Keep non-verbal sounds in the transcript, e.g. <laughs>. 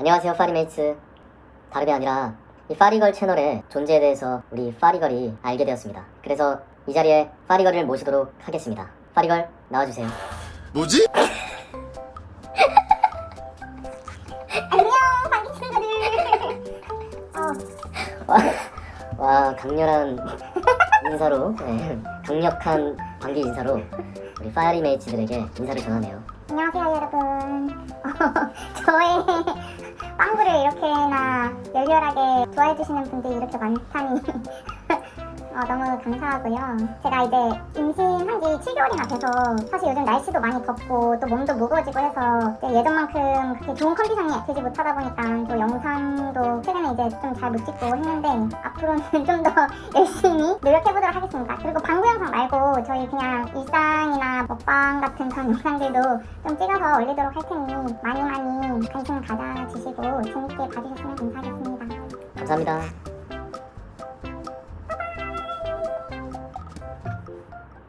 안녕하세요 파리메이츠. 다름이 아니라 이 파리걸 채널의 존재에 대해서 우리 파리걸이 알게 되었습니다. 그래서 이 자리에 파리걸을 모시도록 하겠습니다. 파리걸 나와주세요. 뭐지? 안녕 방귀 친구들. 어, <laughs> 와 강렬한 인사로 네, 강력한 방귀 인사로 우리 파리메이츠들에게 인사를 전하네요. 안녕하세요 여러분. 어, <laughs> 저의 빵구를 이렇게나 열렬하게 좋아해 주시는 분들이 이렇게 많다니 <laughs> 어, 너무 감사하고요 제가 이제 임신한 지 7개월이나 돼서 사실 요즘 날씨도 많이 덥고 또 몸도 무거워지고 해서 예전만큼 그렇게 좋은 컨디션이 되지 못하다 보니까 또 영상도 최근에 이제 좀 잘 못 찍고 했는데 앞으로는 <laughs> 좀 더 <laughs> 열심히 노력해보도록 하겠습니다. 그리고 방구 영상 말고 저희 그냥 일 먹방 같은 그런 영상들도 좀 찍어서 올리도록 할 테니 많이 많이 관심 가져주시고 재밌게 봐주셨으면 감사하겠습니다. 감사합니다